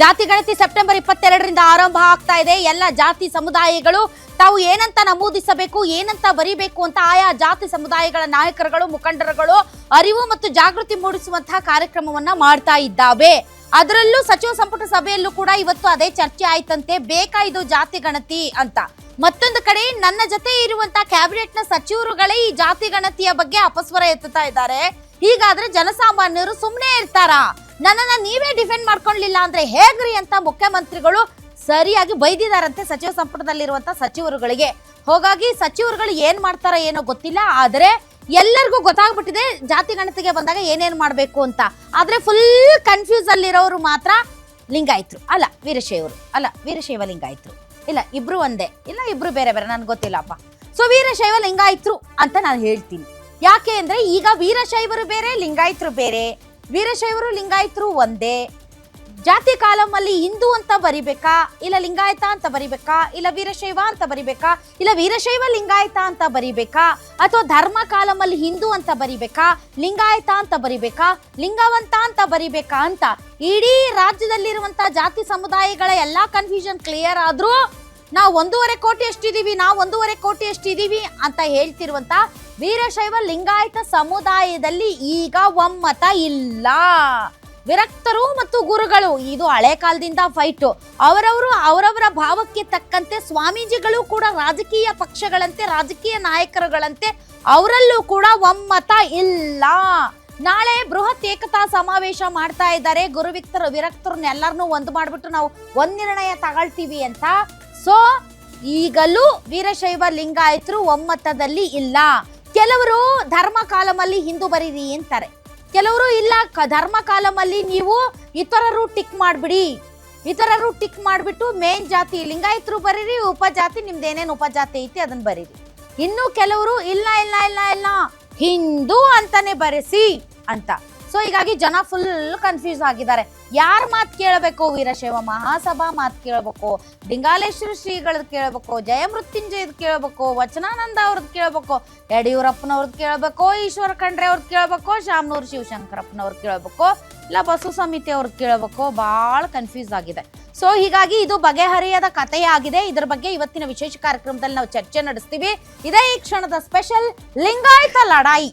ಜಾತಿ ಗಣತಿ ಸೆಪ್ಟೆಂಬರ್ ಇಪ್ಪತ್ತೆರಡರಿಂದ ಆರಂಭ ಆಗ್ತಾ ಇದೆ. ಎಲ್ಲ ಜಾತಿ ಸಮುದಾಯಗಳು ತಾವು ಏನಂತ ನಮೂದಿಸಬೇಕು, ಏನಂತ ಬರಿಬೇಕು ಅಂತ ಆಯಾ ಜಾತಿ ಸಮುದಾಯಗಳ ನಾಯಕರುಗಳು, ಮುಖಂಡರುಗಳು ಅರಿವು ಮತ್ತು ಜಾಗೃತಿ ಮೂಡಿಸುವಂತಹ ಕಾರ್ಯಕ್ರಮವನ್ನ ಮಾಡ್ತಾ ಇದ್ದಾವೆ. ಅದರಲ್ಲೂ ಸಚಿವ ಸಂಪುಟ ಸಭೆಯಲ್ಲೂ ಕೂಡ ಇವತ್ತು ಅದೇ ಚರ್ಚೆ ಆಯ್ತಂತೆ. ಬೇಕಾ ಇದು ಜಾತಿ ಗಣತಿ ಅಂತ. ಮತ್ತೊಂದು ಕಡೆ ನನ್ನ ಜೊತೆ ಇರುವಂತಹ ಕ್ಯಾಬಿನೆಟ್ನ ಸಚಿವರುಗಳೇ ಈ ಜಾತಿ ಗಣತಿಯ ಬಗ್ಗೆ ಅಪಸ್ವರ ಎತ್ತುತ್ತಾ ಇದ್ದಾರೆ. ಹೀಗಾದ್ರೆ ಜನಸಾಮಾನ್ಯರು ಸುಮ್ಮನೆ ಇರ್ತಾರಾ? ನನ್ನನ್ನ ನೀವೇ ಡಿಫೆಂಡ್ ಮಾಡ್ಕೊಳ್ಳಿಲ್ಲ ಅಂದ್ರೆ ಹೇಗ್ರಿ ಅಂತ ಮುಖ್ಯಮಂತ್ರಿಗಳು ಸರಿಯಾಗಿ ಬೈದಿದಾರಂತೆ ಸಚಿವ ಸಂಪುಟದಲ್ಲಿರುವಂತ ಸಚಿವರುಗಳಿಗೆ. ಹೋಗಾಗಿ ಸಚಿವರುಗಳು ಏನ್ ಮಾಡ್ತಾರ ಏನೋ ಗೊತ್ತಿಲ್ಲ, ಆದ್ರೆ ಎಲ್ಲರಿಗೂ ಗೊತ್ತಾಗ್ಬಿಟ್ಟಿದೆ ಜಾತಿ ಗಣತಿಗೆ ಬಂದಾಗ ಏನೇನ್ ಮಾಡ್ಬೇಕು ಅಂತ. ಆದ್ರೆ ಫುಲ್ ಕನ್ಫ್ಯೂಸ್ ಅಲ್ಲಿರೋರು ಮಾತ್ರ ಲಿಂಗಾಯತ್ರು. ಅಲ್ಲ ವೀರಶೈವರು ಅಲ್ಲ, ವೀರಶೈವ ಲಿಂಗಾಯತ್ರು. ಇಲ್ಲ, ಇಬ್ರು ಒಂದೇ. ಇಲ್ಲ, ಇಬ್ರು ಬೇರೆ ಬೇರೆ, ನನ್ಗೆ ಗೊತ್ತಿಲ್ಲಪ್ಪ. ಸೊ ವೀರಶೈವ ಲಿಂಗಾಯತ್ರು ಅಂತ ನಾನು ಹೇಳ್ತೀನಿ. ಯಾಕೆ ಅಂದ್ರೆ ಈಗ ವೀರಶೈವರು ಬೇರೆ, ಲಿಂಗಾಯತ್ರು ಬೇರೆ. ವೀರಶೈವರು ಲಿಂಗಾಯತರು ಒಂದೇ. ಜಾತಿ ಕಾಲಮಲ್ಲಿ ಹಿಂದೂ ಅಂತ ಬರಿಬೇಕಾ? ಇಲ್ಲ ಲಿಂಗಾಯತ ಅಂತ ಬರಿಬೇಕಾ? ಇಲ್ಲ ವೀರಶೈವ ಅಂತ ಬರಿಬೇಕಾ? ಇಲ್ಲ ವೀರಶೈವ ಲಿಂಗಾಯತ ಅಂತ ಬರಿಬೇಕಾ? ಅಥವಾ ಧರ್ಮ ಕಾಲಮಲ್ಲಿ ಹಿಂದೂ ಅಂತ ಬರಿಬೇಕಾ? ಲಿಂಗಾಯತ ಅಂತ ಬರಿಬೇಕಾ? ಲಿಂಗವಂತ ಅಂತ ಬರಿಬೇಕಾ ಅಂತ ಇಡೀ ರಾಜ್ಯದಲ್ಲಿರುವಂತ ಜಾತಿ ಸಮುದಾಯಗಳ ಎಲ್ಲಾ ಕನ್ಫ್ಯೂಷನ್ ಕ್ಲಿಯರ್ ಆದ್ರೂ ನಾವು ಒಂದೂವರೆ ಕೋಟಿ ಎಷ್ಟಿದೀವಿ, ನಾವು ಒಂದೂವರೆ ಕೋಟಿ ಎಷ್ಟಿದೀವಿ ಅಂತ ಹೇಳ್ತಿರುವಂತ ವೀರಶೈವ ಲಿಂಗಾಯತ ಸಮುದಾಯದಲ್ಲಿ ಈಗ ಒಮ್ಮತ ಇಲ್ಲ. ವಿರಕ್ತರು ಮತ್ತು ಗುರುಗಳು, ಇದು ಹಳೆ ಕಾಲದಿಂದ ಫೈಟು. ಅವರವರು ಅವರವರ ಭಾವಕ್ಕೆ ತಕ್ಕಂತೆ ಸ್ವಾಮೀಜಿಗಳು ಕೂಡ ರಾಜಕೀಯ ಪಕ್ಷಗಳಂತೆ, ರಾಜಕೀಯ ನಾಯಕರುಗಳಂತೆ ಅವರಲ್ಲೂ ಕೂಡ ಒಮ್ಮತ ಇಲ್ಲ. ನಾಳೆ ಬೃಹತ್ ಏಕತಾ ಸಮಾವೇಶ ಮಾಡ್ತಾ ಇದ್ದಾರೆ. ಗುರು ವಿಕ್ತರು ವಿರಕ್ತರನ್ನ ಎಲ್ಲರನ್ನೂ ಒಂದು ಮಾಡಿಬಿಟ್ಟು ನಾವು ಒಂದ್ ನಿರ್ಣಯ ತಗೊಳ್ತೀವಿ ಅಂತ. ಸೊ ಈಗಲೂ ವೀರಶೈವ ಲಿಂಗಾಯತರು ಒಮ್ಮತದಲ್ಲಿ ಇಲ್ಲ. ಕೆಲವರು ಧರ್ಮ ಕಾಲಮಲ್ಲಿ ಹಿಂದೂ ಬರೀರಿ ಅಂತಾರೆ. ಕೆಲವರು ಇಲ್ಲ ಧರ್ಮ ಕಾಲಮಲ್ಲಿ ನೀವು ಇತರರು ಟಿಕ್ ಮಾಡ್ಬಿಡಿ. ಇತರರು ಟಿಕ್ ಮಾಡಿಬಿಟ್ಟು ಮೇನ್ ಜಾತಿ ಲಿಂಗಾಯತರು ಬರೀರಿ, ಉಪಜಾತಿ ನಿಮ್ದು ಏನೇನು ಉಪಜಾತಿ ಐತಿ ಅದನ್ನ ಬರೀರಿ. ಇನ್ನು ಕೆಲವರು ಇಲ್ಲ ಇಲ್ಲ ಇಲ್ಲ ಇಲ್ಲ, ಹಿಂದೂ ಅಂತಾನೆ ಬರೆಸಿ ಅಂತ. ಸೊ ಹೀಗಾಗಿ ಜನ ಫುಲ್ ಕನ್ಫ್ಯೂಸ್ ಆಗಿದ್ದಾರೆ. ಯಾರ ಮಾತು ಕೇಳಬೇಕು? ವೀರಶೈವ ಮಹಾಸಭಾ ಮಾತು ಕೇಳಬೇಕು. ಡಿಂಗಾಲೇಶ್ವರ ಶ್ರೀಗಳದ್ ಕೇಳಬೇಕು. ಜಯಮೃತ್ಯುಂಜಯದ್ ಕೇಳಬೇಕು. ವಚನಾನಂದ ಅವ್ರದ್ದು ಕೇಳಬೇಕು. ಯಡಿಯೂರಪ್ಪನವ್ರದ್ದು ಕೇಳಬೇಕು. ಈಶ್ವರ ಖಂಡ್ರೆ ಅವ್ರದ್ದು ಕೇಳಬೇಕು. ಶಾಮನೂರು ಶಿವಶಂಕರಪ್ಪನವ್ರದ್ದು ಕೇಳಬೇಕು. ಇಲ್ಲ ಬಸವ ಸಮಿತಿ ಅವ್ರದ್ದು ಕೇಳಬೇಕು. ಭಾಳ ಕನ್ಫ್ಯೂಸ್ ಆಗಿದೆ. ಸೊ ಹೀಗಾಗಿ ಇದು ಬಗೆಹರಿಯದ ಕಥೆಯಾಗಿದೆ. ಇದರ ಬಗ್ಗೆ ಇವತ್ತಿನ ವಿಶೇಷ ಕಾರ್ಯಕ್ರಮದಲ್ಲಿ ನಾವು ಚರ್ಚೆ ನಡೆಸ್ತೀವಿ. ಇದೇ ಈ ಕ್ಷಣದ ಸ್ಪೆಷಲ್ ಲಿಂಗಾಯತ ಲಡಾಯಿ